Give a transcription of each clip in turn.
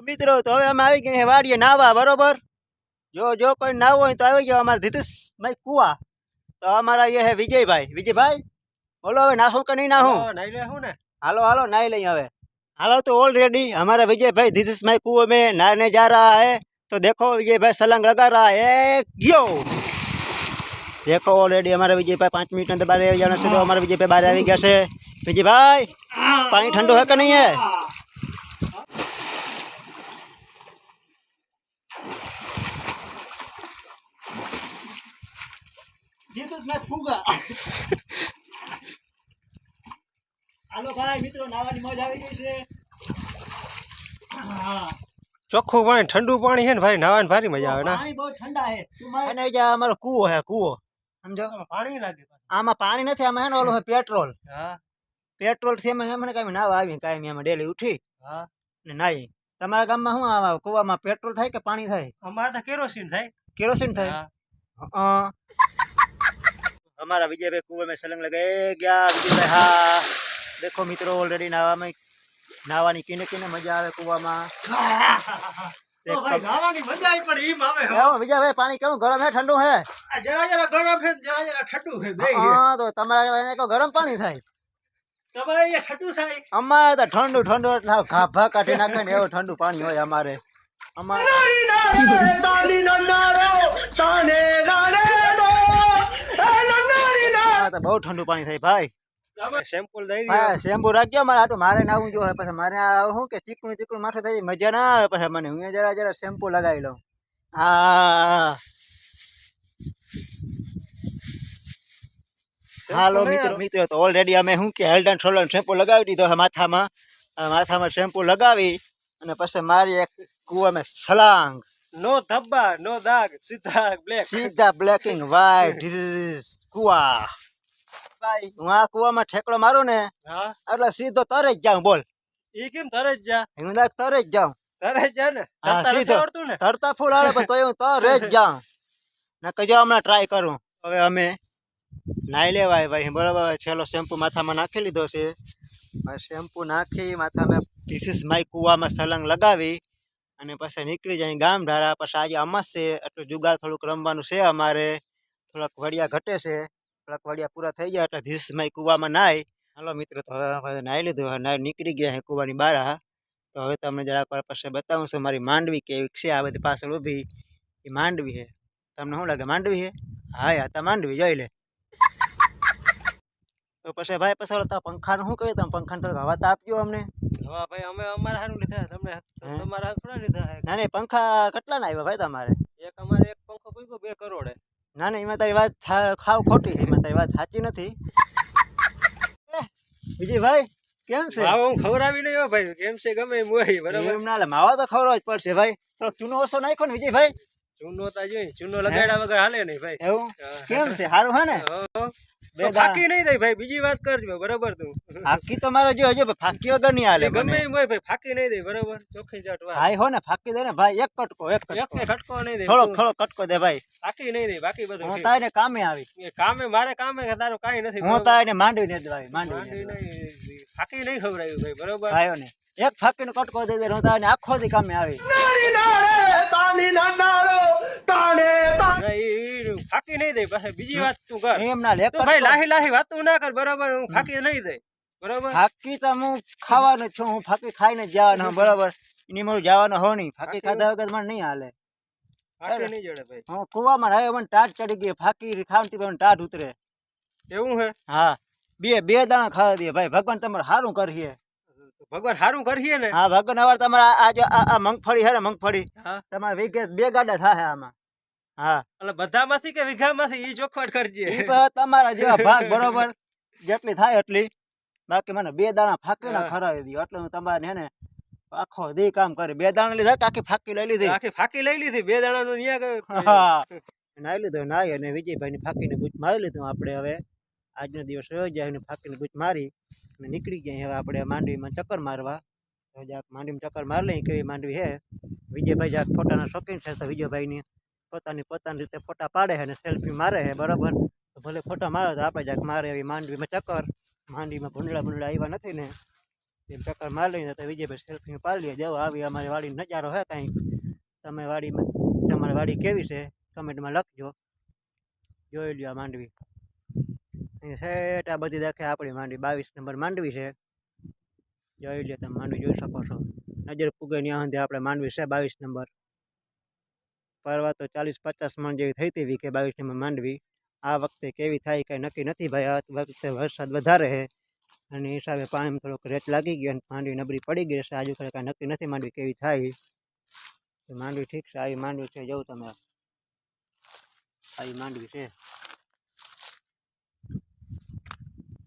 મિત્રો તો હવે અમે આવી ગયા વાડીએ નાવા બરોબર જો જો કોઈ નાવું હોય તો આવી જાઓ અમારા ધીતુસ ભાઈ કુવા તો અમારા એ હે વિજયભાઈ વિજયભાઈ બોલો હવે નાખું કે નહીં નાખું નહીં લે હું ને હાલો હાલો नाई लेंगे हमें हालो तो ऑलरेडी हमारा विजय भाई दिस इज माई कुएं में नहाने जा रहा है तो देखो विजय भाई सलंग लगा रहा है यो देखो ऑलरेडी हमारा विजय भाई पाँच मिनट अंदर बाहर जाने से तो हमारा विजय भाई बाहर आ गया से विजय भाई पानी ठंडो है कि नहीं है This is my fuga. હાલો ભાઈ મિત્રો નાવાની મોજ આવી ગઈ છે. હા. ચોખ્ખું પાણી ઠંડુ પાણી છે ને ભાઈ નાવાની ભારી મજા આવે ને? પાણી બહુ ઠંડા છે. અને જ્યાં અમારો કૂવો છે કૂવો. સમજો? પાણી લાગે આમાં પાણી નથી આમાં એનો ઓલું છે પેટ્રોલ. હા. પેટ્રોલથી અમે અમને કાંઈ નાવા આવી કાંઈ અમે ડેલી ઉઠી હા. ને નાઈ તમારા ગામમાં શું આવા કૂવામાં પેટ્રોલ થાય કે પાણી થાય? અમારે તો કેરોસીન થાય. કેરોસીન થાય? હા. અમારા વિજયભાઈ કુંવર મેં સલંગ લગાઈ ગયા. વિજયભાઈ હા. દેખો મિત્રો ઓલરેડી નાવામાં નાવાની કિને કિને મજા આવે કુવામાં. પાણી કેવું? ગરમ હે ઠંડુ હે? જરા જરા ગરમ હે ગરમ પાણી થાય. અમારે તો ઠંડુ ઠંડુ ને એવું ઠંડુ પાણી હોય અમારે. અમારે તો બહુ ઠંડુ પાણી થાય ભાઈ. તમે સેમ્પલ દઈ હા દો શેમ્પુ રાખજો મારે આટલું મારે નાવું જો પછી મારે આ શું કે ચીકણું ચીકણું માથે થઈ જાય, મજા ના આવે પછી મને. હું જરા જરા શેમ્પુ લગાવી લઉં. હા હાલો મિત્રો મિત્રો તો ઓલરેડી અમે શું કે હેલ્ડન શોલ્ડન શેમ્પુ લગાવી દીધો છે માથામાં. આ માથામાં શેમ્પુ લગાવી અને પછી મારી એક કૂવામાં છલાંગ. નો ધબ્બા નો દાગ સીધા બ્લેક સીધા black and white this is કુવા. ભાઈ હું આ કુવામાં ઠેકડો મારું ને એટલે સીધો તરે જ જાઉં બોલ. ઈ કેમ તરત જા હું દાખ તરે જ જાઉં. તરત જા ને? તરતા સીધો. આવડતું ને? તરતા ફૂલ આવે પણ તોય હું તરે જ જાઉં. ને કજો હમણાં ટ્રાય કરું. હવે અમે નાઈ લેવાય ભાઈ બરાબર? છેલ્લો શેમ્પુ માથામાં નાખી લીધો છે. શેમ્પુ નાખી માથામાં ધીસ ઇઝ માય કુવામાં સલંગ લગાવી અને પછી નીકળી જાય ગામ ધારા. પછી આજે અમસ છે એટલું જુગાર થોડુંક રમવાનું છે અમારે. થોડાક વડિયા ઘટે છે. થોડાક વડિયા પૂરા થઈ ગયા એટલે ધીસમાં કૂવામાં નાય. હાલો મિત્રો તો હવે નાહી લીધું નાહી નીકળી ગયા હે કૂવાની બહાર તો હવે તમને જરાક પાસે પછી બતાવું છું મારી માંડવી કેવી છે આ બધી પાછળ ઊભી. એ માંડવી છે તમને શું લાગે માંડવી છે હા યા તા માંડવી જોઈ લે. તો પછી ભાઈ પછી તા પંખાનું શું કહ્યું તમે? પંખાને થોડીક હવા તો આપજો અમને. હવા ભાઈ અમે અમારા હારું લીધા તમને? તમારા હાથ થોડા લીધા ના નહીં પંખા કેટલા ના આવ્યા ભાઈ તમારે? એક અમારે એક પંખો પૂગ્યો બે કરોડે. ના ના એમાં તારી વાત ખાવ ખોટી છે એમાં તારી વાત સાચી નથી. વિજયભાઈ કેમ છે? માવો હું ખવડાવી નહીં હો ભાઈ કેમ છે ગમે એમ હોય બરાબર? એમ ના માવા તો ખવડાવ જ પડશે ભાઈ. તો ચૂનો ઓછો નાખ્યો ને વિજયભાઈ? ચૂનો તો જોઈ ચૂનો લગાડ્યા વગર હાલે નહીં ભાઈ. એવું? કેમ છે સારું હે ને? હો. ફાકી નહીં થાય ભાઈ બીજી વાત કરજો બરાબર તું. ફાકી તો મારે જો હજુ ફાકી વગર નહીં હાલે ગમે એમ હોય ભાઈ ફાકી નહીં દે બરાબર? ચોખ્ખી જાટ વાત. ભાઈ હો ને ફાકી દે ને ભાઈ એક કટકો એક એક કટકો નહીં દે થોડો થોડો કટકો દે ભાઈ. ફાકી નહીં દે બાકી બધું હું. તારે કામે આવી. એ કામે મારે કામે તારું કાંઈ નથી હું? તારે માંડવી ને ભાઈ માંડવી નહીં ફાકી નહીં ખવડાયું ભાઈ બરોબર? ભાઈઓ ને. એક ફાકી નો કટકો દે દે હું તારે આખો દી કામે આવી. તાની નાળો તાણે ઈ ફાકી નહીં દે પછી બીજી વાત તું કર. એમ ના લે ભાઈ લાહી લાહી વાત તું ના કર બરાબર? હું ફાકી નહીં દે બરાબર? ફાકી તો હું ખાવાનો છું હું ફાકી ખાઈને જવાનો બરાબર? એની મારું જવાનું હો નહીં. ફાકી ખાધા વગર મને નહીં હાલે. હું કુવામાં રહ્યો મને ટાટ ચડી ગઈ ફાકી ખાવતી ટાટ ઉતરે. એવું હે? હા. બે બે દાણા ખાવા દે ભાઈ. ભગવાન તમારે સારું કરીએ. ભગવાન સારું કરીએ ને? હા ભગવાન અવાર તમારે આ- આ જો આ આ મગફળી હે ને મગફળી. તમારે બે ગાડા થાય આમાં. હા. એટલે બધામાંથી કે વીઘામાંથી ઈ ચોખવટ કરજે. તમારા જેવા ભાગ બરોબર જેટલી થાય એટલી. બાકી મને બે દાણા ફાકી ના હા. ખરાવી દો એટલે હું તમારે હે ને આખો દી કામ કરી. બે દાણા લીધા આખી ફાકી લઈ લીધી? આખી ફાકી લઈ લીધી. બે દાડાનું ન્યા ગયું હા નાઈ લીધો નાઈ અને વિજયભાઈની ફાકીને બૂચ મારી લીધું આપણે હવે. આજનો દિવસ રહ્યો જાય અને ફાકીને બૂચ મારી. અને નીકળી ગયા હવે આપણે માંડવીમાં ચક્કર મારવા. માંડવીમાં ચક્કર મારી લઈએ કેવી માંડવી છે. વિજયભાઈ જાક ફોટાના શોખીન છે તો વિજયભાઈની પોતાની પોતાની રીતે ફોટા પાડે અને સેલ્ફી મારે છે, બરાબર? તો ભલે ફોટા મારે તો આપણે જાક મારે એવી માંડવીમાં ચક્કર. માંડવીમાં ભૂંડળા ભૂંડળા આવ્યા નથી ને. એમ ચક્કર મારી લઈને તો વિજયભાઈ સેલ્ફી પાડી લે. જાઓ, આવી અમારી વાડીનો નજારો હે કાંઈક. તમે વાડીમાં, તમારી વાડી કેવી છે? કમેન્ટમાં લખજો. જોઈ લ્યો આ માંડવી. અહીંયા સેટ આ બધી દેખે આપણી માંડવી. બાવીસ નંબર માંડવી છે. જોઈ લ્યો તમે માંડવી જોઈ શકો છો. નજર પૂગે ત્યાં સુધી આપણે માંડવી છે બાવીસ નંબર. પરવા તો ચાલીસ પચાસ મણ જેવી થઈ હતી કે બાવીસ નંબર માંડવી. આ વખતે કેવી થાય કંઈ નક્કી નથી ભાઈ. આ વખતે વરસાદ વધારે છે. અને હિસાબે પાણીમાં થોડોક રેત લાગી ગયો અને માંડવી નબળી પડી ગઈ છે આજુ કાંઈ નક્કી નથી માંડવી કેવી થાય. તો માંડવી ઠીક છે. આવી માંડવી છે જવું તમે. આવી માંડવી છે.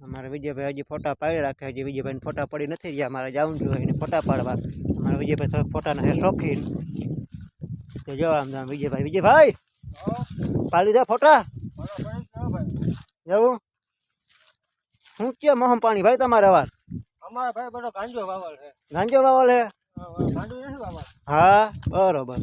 અમારા વિજયભાઈ હજી ફોટા પાડી રાખે. હજી વિજયભાઈને ફોટા પડી નથી ગયા મારે જાઉં જોઈએ એને ફોટા પાડવા. અમારા વિજયભાઈ થોડાક ફોટાના શોખીન. તો જો આમ આમ વિજયભાઈ વિજયભાઈ! પાડી દે ફોટા. એવું? શું કે મોહમ પાણી ભાઈ તમારે વાર અમારા ભાઈ બધો ગાંજો વાવલ છે. ગાંજો વાવલ છે? હા બરોબર.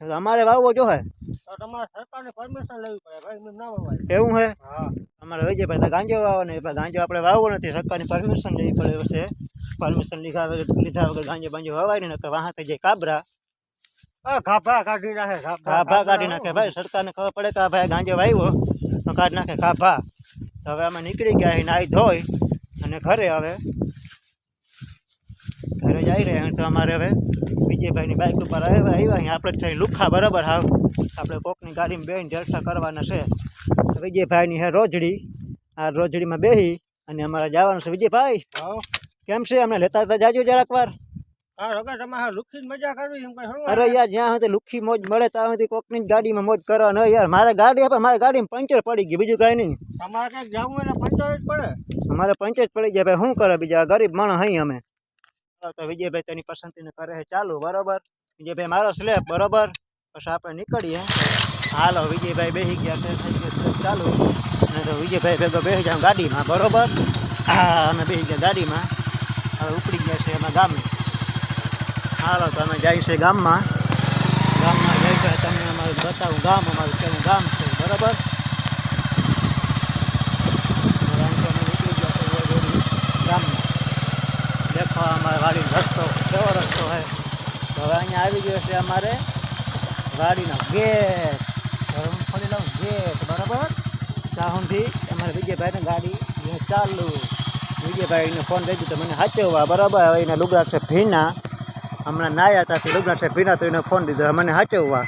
અમારે વાવવો જો હે તો તમારે સરકારની પરમિશન લેવી પડે ભાઈ એમ ના એવું હે? હા. અમારે વિજયભાઈ ગાંજો વાવવાનો ગાંજો આપણે વાવવો નથી. સરકારની પરમિશન લેવી પડે છે. પરમિશન લીધા વગર લીધા વગર ગાંજો બાંજો વાવાય ને નકર વાહ થઈ જાય કાબરા ગાભા કાઢી નાખે કાભા કાઢી નાખે. ભાઈ સરકારને ખબર પડે કે આ ભાઈ ગાંજે વાવ્યો તો કાઢી નાખે કાભા તો હવે અમે નીકળી ગયા અહીં નાહી ધોઈ અને ઘરે હવે ઘરે જઈ રહ્યા તો અમારે હવે વિજયભાઈની બાઇક ઉપર આવ્યા આવ્યા. અહીં આપણે થઈ લુખા બરાબર હાવ. આપણે કોકની ગાડીમાં બેહીને જલસા કરવાના છે. વિજયભાઈની હે રોજડી. આ રોજડીમાં બેહી અને અમારે જવાનું છે. વિજયભાઈ હા કેમ છે? અમને લેતા હતા જાજો જરાક વાર. રગા તમારે લુખી મજા કરવી એમ કઈ અરે યાર જ્યાં સુધી લુખી મોજ મળે ત્યાં સુધી કોકની ગાડીમાં મોજ કરવા ન યાર. મારે ગાડી આપે મારે ગાડીમાં પંચર પડી ગઈ બીજું કાંઈ નહીં. તમારે ક્યાંક જવું હોય પંચર જ પડે. અમારે પંચર જ પડી જાય ભાઈ શું કરે બીજા? ગરીબ માણસ અહીં અમે. તો વિજયભાઈ તેની પસંદગીને કરે છે. ચાલુ બરોબર? વિજયભાઈ મારો સ્લેબ બરોબર? પછી આપણે નીકળીએ. હાલો વિજયભાઈ બેસી ગયા છે. થઈ ગયો ચાલુ. અને તો વિજયભાઈ ભેગો બેસી ગાડીમાં બરોબર? હા અમે બેસી ગયા ગાડીમાં. હવે ઉપડી ગયા છે એમાં ગામે. હાલો, તો અમે જઈએ છીએ ગામમાં. ગામમાં જઈ છે, તમને અમારું બતાવું ગામ, અમારું કેવું ગામ છે, બરાબર? છે ગામમાં દેખો અમારે વાડીનો રસ્તો, કેવો રસ્તો છે? તો હવે અહીંયા આવી ગયો છે અમારે વાડીનો ગેટ. હું ખોલી લઉં ગેટ, બરાબર? ત્યાં સુધી અમારે વિજયભાઈને ગાડી ચાલુ. વિજયભાઈને ફોન દઈ દીધો, મને સાચવવા, બરાબર? હવે એના લુગડા છે ભીના. હમણાં નાયા હતા તે છે ભીના તો એને ફોન દીધો. મને સાચવવા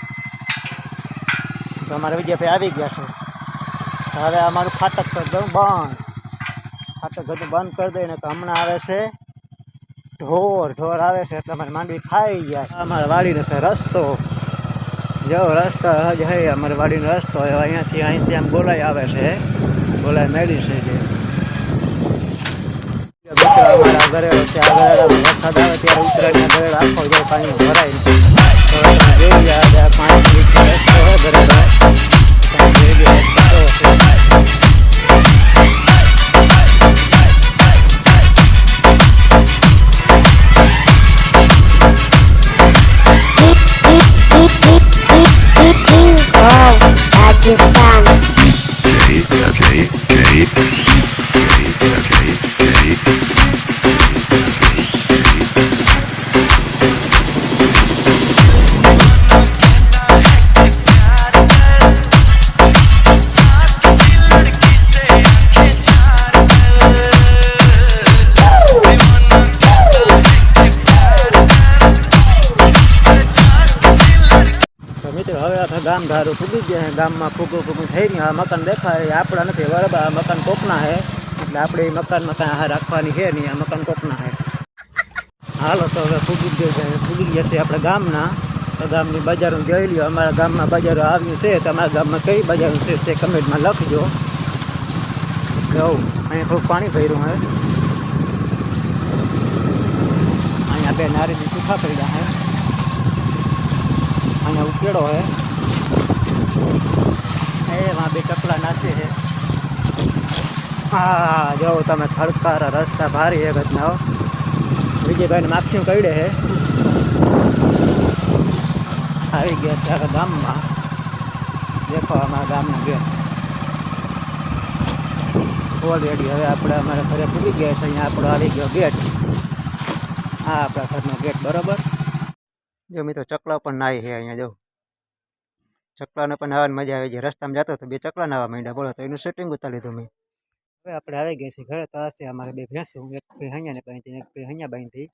તો અમારા વિજયભાઈ આવી ગયા છે. હવે અમારું ફાટક કરી દઉં બંધ. ફાટક ઘરનું બંધ કરી દઈને તો હમણાં આવે છે ઢોર. ઢોર આવે છે એટલે અમારે માંડવી ખાઈ ગયા. અમારે વાડીનો છે રસ્તો. જો રસ્તો હજ હે, અમારે વાડીનો રસ્તો અહીંયાથી અહીંથી આમ ગોલાઈ આવે છે. ગોલાઈ મેળી છે. જે મિત્રો અમારા ગરેડો છે આ ગરેડા વરસાદ આવે ત્યારે ઉતરાયણના ગરેડા આખો જો પાણી ભરાય તો તમે જોઈ રહ્યા છે આ પાંચ મીટર રસ્તો છે ગરેડો તમે જોઈ લો રસ્તો કેવો છે Pakistan. ગામ ધારું ફૂગી ગયા છે. ગામમાં ફૂગું ફૂગું થઈ રહ્યું. આ મકાન દેખાય. એ આપણા નથી. બરાબર આ મકાન કોકના છે. એટલે આપણે એ મકાનમાં કાંઈ આહાર રાખવાની છે નહીં. આ મકાન કોકના છે. હાલો તો હવે ફૂગી ગયો છે. ફૂગી જશે આપણે ગામના. તો ગામની બજારો જોઈ લ્યો. અમારા ગામમાં બજારો આવ્યું છે. તમારા ગામમાં કઈ બજારો છે તે કમેન્ટમાં લખજો. જવું અહીંયા થોડું પાણી ભર્યું છે અહીંયા બે નારીની ચૂઠા પડ્યા છે અહીંયા ઉકેડો હે એ વાં બે કપડા નાખે છે. હા જો તમે થડકારા રસ્તા ભારી એક જ ના વિજયભાઈને માફીઓ કઈડે છે આવી ગયા ત્યારે ગામમાં. દેખો અમારા ગામનું ગેટ ઓલરેડી હવે આપણે અમારા ઘરે પૂરી ગયા છે, અહીંયા આપણો આવી ગયો ગેટ. આ આપણા ઘરનો ગેટ બરોબર. જો મિત્રો ચકલા પણ નાય છે અહીંયા જો. ચકલાને પણ નાવાની મજા આવે છે. રસ્તામાં જતો તો બે ચકલા નાવા માંડ્યા. બોલો તો એનું સેટિંગ ઉતારી લીધું મેં હવે આપણે આવી ગયા છીએ ઘરે. તો આ અમારે બે ભેંસું. એક ભાઈ અહીંયા ને બાંધી એક ભાઈ હૈયા બાંધી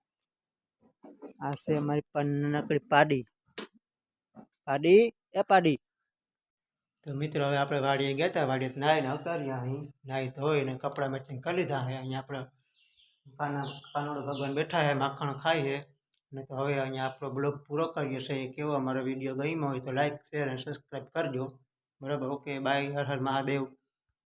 આ છે અમારી પન્નકડી પાડી. પાડી? એ પાડી. તો મિત્રો હવે આપણે વાડીએ ગયા હતા વાડીએ નાહીને ઉતાર્યા અહીં. નાહી ધોઈને કપડાં મેટિંગ કરી લીધા હે અહીંયા આપણે કાના કાનોડો ભગવાન બેઠા છે. માખણ ખાય છે. અને તો હવે અહીંયા આપણો બ્લોગ પૂરો કરીએ છીએ. કેવો અમારો વીડિયો ગમ્યો હોય તો લાઇક શેર અને સબસ્ક્રાઈબ કરજો. બરાબર? Okay bye Har Har Mahadev.